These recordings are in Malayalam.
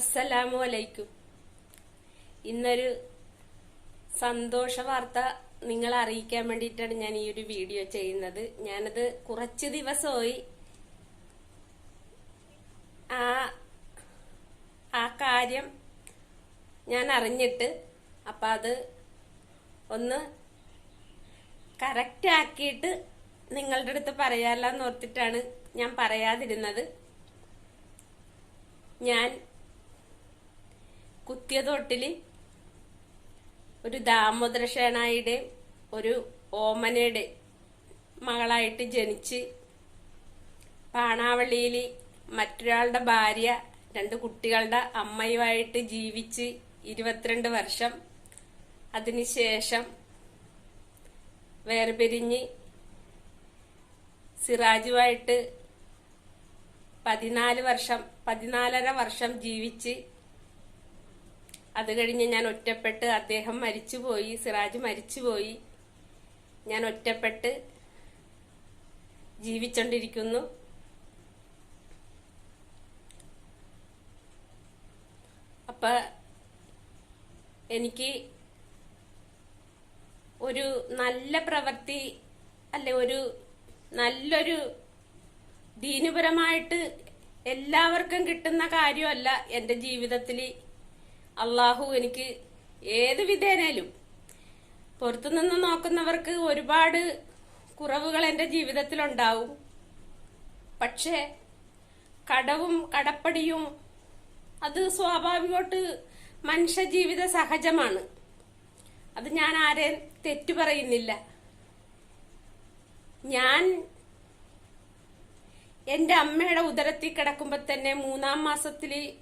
അസ്സലാമു അലൈക്കും. ഇന്നൊരു സന്തോഷ വാർത്ത നിങ്ങളെ അറിയിക്കാൻ വേണ്ടിയിട്ടാണ് ഞാൻ ഈ ഒരു വീഡിയോ ചെയ്യുന്നത്. ഞാനത് കുറച്ച് ദിവസമായി ആ ആ കാര്യം ഞാൻ അറിഞ്ഞിട്ട് അപ്പം അത് ഒന്ന് കറക്റ്റ് ആക്കിയിട്ട് നിങ്ങളുടെ അടുത്ത് പറയാലെന്ന് ഓർത്തിട്ടാണ് ഞാൻ പറയാതിരുന്നത്. ഞാൻ കുത്തിയ തൊട്ടിൽ ഒരു ദാമോദര ഷേണായിയുടെ ഒരു ഓമനയുടെ മകളായിട്ട് ജനിച്ച് പാണാവള്ളിയിൽ മറ്റൊരാളുടെ ഭാര്യ രണ്ട് കുട്ടികളുടെ അമ്മയുമായിട്ട് ജീവിച്ച് ഇരുപത്തിരണ്ട് വർഷം. അതിനുശേഷം വേർപിരിഞ്ഞ് സിറാജുമായിട്ട് പതിനാല് വർഷം പതിനാലര വർഷം ജീവിച്ച് അത് കഴിഞ്ഞ് ഞാൻ ഒറ്റപ്പെട്ട് അദ്ദേഹം മരിച്ചുപോയി സിറാജ് മരിച്ചുപോയി. ഞാൻ ഒറ്റപ്പെട്ട് ജീവിച്ചോണ്ടിരിക്കുന്നു. അപ്പൊ എനിക്ക് ഒരു നല്ല പ്രവൃത്തി അല്ലെ ഒരു നല്ലൊരു ദീനപരമായിട്ട് എല്ലാവർക്കും കിട്ടുന്ന കാര്യമല്ല എന്റെ ജീവിതത്തിൽ അള്ളാഹു എനിക്ക് ഏത് വിധേനയിലും പുറത്തുനിന്ന് നോക്കുന്നവർക്ക് ഒരുപാട് കുറവുകൾ എന്റെ ജീവിതത്തിലുണ്ടാവും. പക്ഷേ കടവും കടപ്പടിയും അത് സ്വാഭാവികമായിട്ട് മനുഷ്യ ജീവിത സഹജമാണ്. അത് ഞാൻ ആരെയും തെറ്റു പറയുന്നില്ല. ഞാൻ എന്റെ അമ്മയുടെ ഉദരത്തിൽ കിടക്കുമ്പോൾ തന്നെ മൂന്നാം മാസത്തിൽ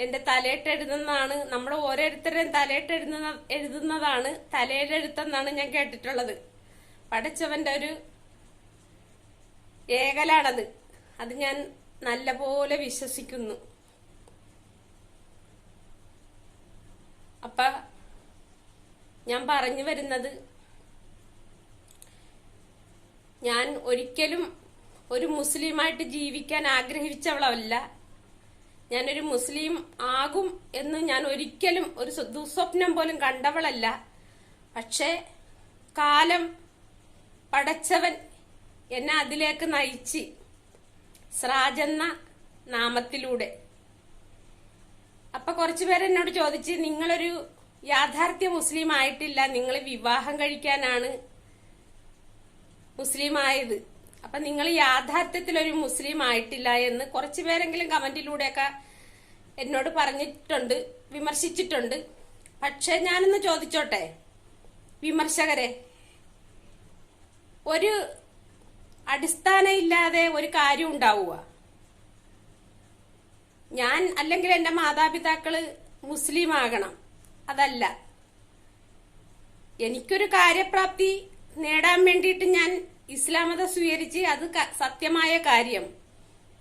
എന്റെ തലയിട്ട് എഴുതുന്നതാണ്. നമ്മൾ ഓരോരുത്തരുടെയും തലയിട്ട് എഴുതുന്ന എഴുതുന്നതാണ്. തലയിലെഴുത്തെന്നാണ് ഞാൻ കേട്ടിട്ടുള്ളത്. പഠിച്ചവന്റെ ഒരു ഏകലാണത്. അത് ഞാൻ നല്ലപോലെ വിശ്വസിക്കുന്നു. അപ്പ ഞാൻ പറഞ്ഞു വരുന്നത് ഞാൻ ഒരിക്കലും ഒരു മുസ്ലിമായിട്ട് ജീവിക്കാൻ ആഗ്രഹിച്ചവളല്ല. ഞാനൊരു മുസ്ലിം ആകും എന്ന് ഞാൻ ഒരിക്കലും ഒരു സ്വ- ദുസ്വപ്നം പോലും കണ്ടവളല്ല. പക്ഷേ കാലം പടച്ചവൻ എന്നെ അതിലേക്ക് നയിച്ച് സ്രാജ് എന്ന നാമത്തിലൂടെ. അപ്പൊ കുറച്ചു പേര് എന്നോട് ചോദിച്ച് നിങ്ങളൊരു യാഥാർത്ഥ്യ മുസ്ലിം ആയിട്ടില്ല നിങ്ങൾ വിവാഹം കഴിക്കാനാണ് മുസ്ലിം ആയത് അപ്പൊ നിങ്ങൾ യാഥാർത്ഥ്യത്തിൽ ഒരു മുസ്ലിം ആയിട്ടില്ല എന്ന് കുറച്ചു പേരെങ്കിലും കമന്റിലൂടെയൊക്കെ എന്നോട് പറഞ്ഞിട്ടുണ്ട് വിമർശിച്ചിട്ടുണ്ട്. പക്ഷെ ഞാനൊന്ന് ചോദിച്ചോട്ടെ? വിമർശകരെ ഒരു അടിസ്ഥാനം ഇല്ലാതെ ഒരു കാര്യം ഉണ്ടാവുക. ഞാൻ അല്ലെങ്കിൽ എന്റെ മാതാപിതാക്കൾ മുസ്ലിം ആകണം അതല്ല. എനിക്കൊരു കാര്യപ്രാപ്തി നേടാൻ വേണ്ടിയിട്ട് ഞാൻ ഇസ്ലാം മതം സ്വീകരിച്ച് അത് സത്യമായ കാര്യം.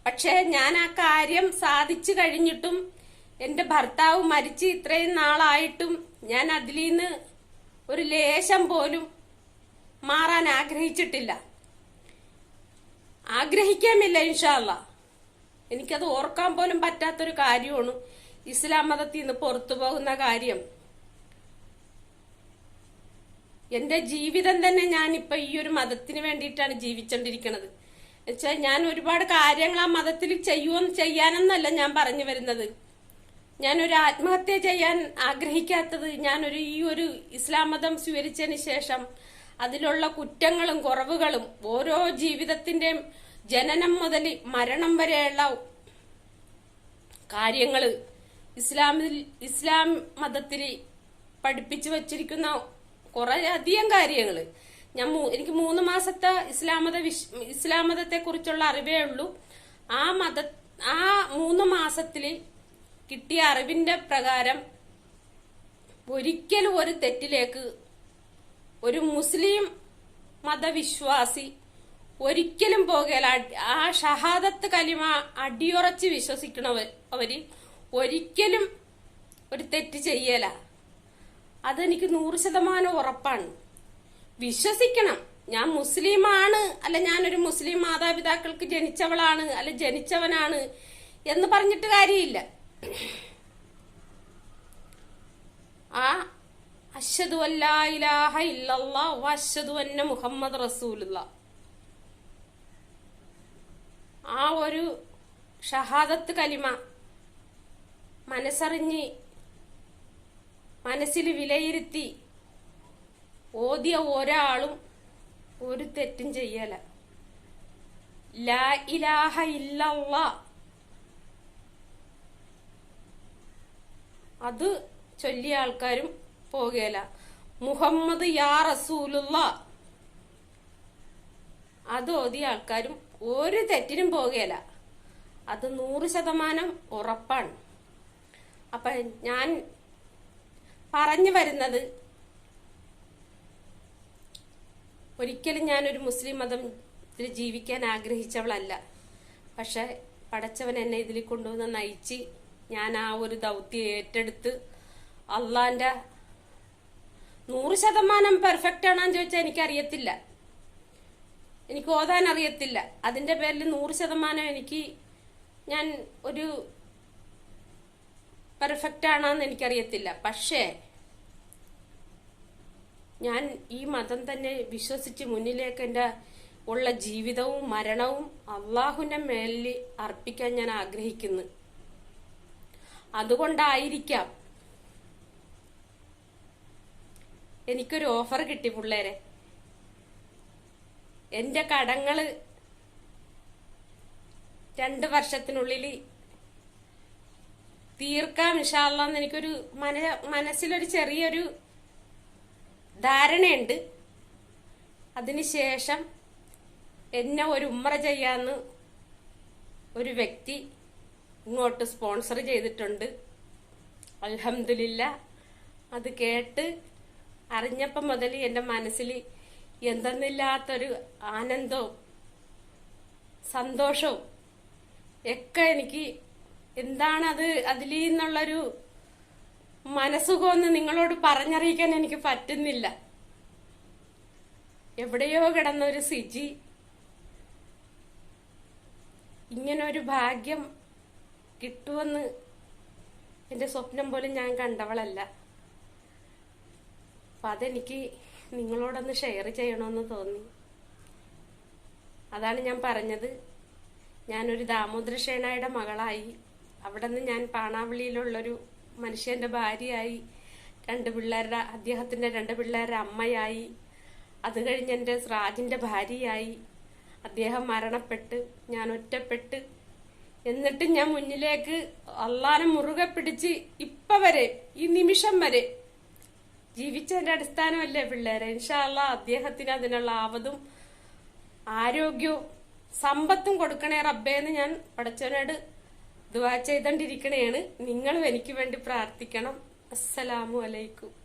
പക്ഷേ ഞാൻ ആ കാര്യം സാധിച്ചു കഴിഞ്ഞിട്ടും എന്റെ ഭർത്താവ് മരിച്ച് ഇത്രയും നാളായിട്ടും ഞാൻ അതിൽ നിന്ന് ഒരു ലേശം പോലും മാറാൻ ആഗ്രഹിച്ചിട്ടില്ല. ആഗ്രഹിക്കാമില്ല ഇൻഷാല്ല. എനിക്കത് ഓർക്കാൻ പോലും പറ്റാത്തൊരു കാര്യമാണ് ഇസ്ലാം മതത്തിൽ നിന്ന് പുറത്തു പോകുന്ന കാര്യം. എന്റെ ജീവിതം തന്നെ ഞാൻ ഇപ്പൊ ഈ ഒരു മതത്തിന് വേണ്ടിയിട്ടാണ് ജീവിച്ചോണ്ടിരിക്കണത്. വെച്ചാൽ ഞാൻ ഒരുപാട് കാര്യങ്ങൾ ആ മതത്തിൽ ചെയ്യുമെന്ന് ചെയ്യാനെന്നല്ല ഞാൻ പറഞ്ഞു വരുന്നത്. ഞാനൊരു ആത്മഹത്യ ചെയ്യാൻ ആഗ്രഹിക്കാത്തത് ഞാനൊരു ഈ ഒരു ഇസ്ലാം മതം സ്വീകരിച്ചതിന് ശേഷം അതിലുള്ള കുറ്റങ്ങളും കുറവുകളും ഓരോ ജീവിതത്തിന്റെയും ജനനം മുതൽ മരണം വരെയുള്ള കാര്യങ്ങൾ ഇസ്ലാമിൽ ഇസ്ലാം മതത്തിൽ പഠിപ്പിച്ചു വച്ചിരിക്കുന്ന കുറെ അധികം കാര്യങ്ങൾ ഞാൻ എനിക്ക് മൂന്ന് മാസത്തെ ഇസ്ലാമത വിശ് ഇസ്ലാം കുറിച്ചുള്ള അറിവേ ഉള്ളൂ. ആ മത ആ മൂന്ന് മാസത്തിൽ കിട്ടിയ അറിവിന്റെ പ്രകാരം ഒരിക്കലും ഒരു തെറ്റിലേക്ക് ഒരു മുസ്ലിം മതവിശ്വാസി ഒരിക്കലും പോകല. ആ ഷഹാദത്ത് കലിമ അടിയുറച്ച് വിശ്വസിക്കണവർ അവർ ഒരിക്കലും ഒരു തെറ്റ് ചെയ്യല. അതെനിക്ക് നൂറ് ശതമാനം ഉറപ്പാണ്. വിശ്വസിക്കണം. ഞാൻ മുസ്ലിമാണ്. അല്ല ഞാനൊരു മുസ്ലിം മാതാപിതാക്കൾക്ക് ജനിച്ചവളാണ്. അല്ല ജനിച്ചവനാണ് എന്ന് പറഞ്ഞിട്ട് കാര്യമില്ല. ആ അഷദു അല്ലാഹ ഇല്ല അശ്വതു അന്ന മുഹമ്മദ് റസൂലുള്ള. ആ ഒരു ഷഹാദത്ത് കലിമ മനസ്സറിഞ്ഞ് മനസ്സിൽ വിലയിരുത്തി ഓതിയ ഒരാളും ഒരു തെറ്റും ചെയ്യല. ലാ ഇലാഹ ഇല്ലല്ലാ. അത് ചൊല്ലിയ ആൾക്കാരും പോകേല. മുഹമ്മദ് യാ റസൂലുള്ള. അത് ഓതിയ ആൾക്കാരും ഒരു തെറ്റിനും പോകേല. അത് നൂറ് ശതമാനം ഉറപ്പാണ്. അപ്പൊ ഞാൻ പറഞ്ഞു വരുന്നത്. ഒരിക്കലും ഞാനൊരു മുസ്ലിം മതത്തിൽ ജീവിക്കാൻ ആഗ്രഹിച്ചവളല്ല. പക്ഷെ പടച്ചവൻ എന്നെ ഇതിൽ കൊണ്ടുവന്ന് നയിച്ച് ഞാൻ ആ ഒരു ദൗത്യം ഏറ്റെടുത്ത് അള്ളാന്റെ നൂറ് ശതമാനം പെർഫെക്റ്റ് ആണോന്ന് ചോദിച്ചാൽ എനിക്കറിയത്തില്ല. എനിക്ക് ഓതാൻ അറിയത്തില്ല അതിന്റെ പേരിൽ നൂറ് ശതമാനം എനിക്ക് ഞാൻ ഒരു പെർഫെക്റ്റ് ആണെന്ന് എനിക്കറിയത്തില്ല. പക്ഷേ ഞാൻ ഈ മതം തന്നെ വിശ്വസിച്ച് മുന്നിലേക്ക് എന്റെ ഉള്ള ജീവിതവും മരണവും അള്ളാഹുവിന്റെ മേലിൽ അർപ്പിക്കാൻ ഞാൻ ആഗ്രഹിക്കുന്നു. അതുകൊണ്ടായിരിക്കാം എനിക്കൊരു ഓഫർ കിട്ടി പിള്ളേരെ. എന്റെ കടങ്ങൾ രണ്ട് വർഷത്തിനുള്ളിൽ തീർക്കാം ഇഷാള്ളന്ന് എനിക്കൊരു മന മനസ്സിലൊരു ചെറിയൊരു ധാരണയുണ്ട്. അതിനുശേഷം എന്നെ ഒരു ഉമ്മറ ചെയ്യാന്ന് ഒരു വ്യക്തി ഇങ്ങോട്ട് സ്പോൺസർ ചെയ്തിട്ടുണ്ട്. അലഹമില്ല അത് കേട്ട് അറിഞ്ഞപ്പം മുതൽ എന്റെ മനസ്സിൽ എന്തെന്നില്ലാത്തൊരു ആനന്ദവും സന്തോഷവും ഒക്കെ എനിക്ക് എന്താണത് അതിൽ നിന്നുള്ളൊരു മനസ്സുഖമെന്ന് നിങ്ങളോട് പറഞ്ഞറിയിക്കാൻ എനിക്ക് പറ്റുന്നില്ല. എവിടെയോ കിടന്ന ഒരു സിജി. ഇങ്ങനൊരു ഭാഗ്യം കിട്ടുമെന്ന് എന്റെ സ്വപ്നം പോലും ഞാൻ കണ്ടവളല്ല. അപ്പൊ അതെനിക്ക് നിങ്ങളോടൊന്ന് ഷെയർ ചെയ്യണമെന്ന് തോന്നി. അതാണ് ഞാൻ പറഞ്ഞത്. ഞാനൊരു ദാമോദര ഷേണായുടെ മകളായി. അവിടെ നിന്ന് ഞാൻ പാണാവിളിയിലുള്ളൊരു മനുഷ്യന്റെ ഭാര്യയായി രണ്ട് പിള്ളേരുടെ അദ്ദേഹത്തിന്റെ രണ്ട് പിള്ളേരുടെ അമ്മയായി അത് കഴിഞ്ഞ് എന്റെ സ്രാജിന്റെ ഭാര്യയായി. അദ്ദേഹം മരണപ്പെട്ട് ഞാൻ ഒറ്റപ്പെട്ട്. എന്നിട്ട് ഞാൻ മുന്നിലേക്ക് അള്ളാനെ മുറുകെ പിടിച്ച് ഇപ്പം വരെ ഈ നിമിഷം വരെ ജീവിച്ചതിന്റെ അടിസ്ഥാനമല്ലേ പിള്ളേരെ? ഇൻഷാല്ല അദ്ദേഹത്തിന് അതിനുള്ള ആവതും ആരോഗ്യവും സമ്പത്തും കൊടുക്കണേ റബ്ബേന്ന് ഞാൻ പടച്ചവനോട് ദുവാ ചെയ്തോണ്ടിരിക്കണേണ്. നിങ്ങളും എനിക്ക് വേണ്ടി പ്രാർത്ഥിക്കണം. അസ്സലാമു അലൈക്കും.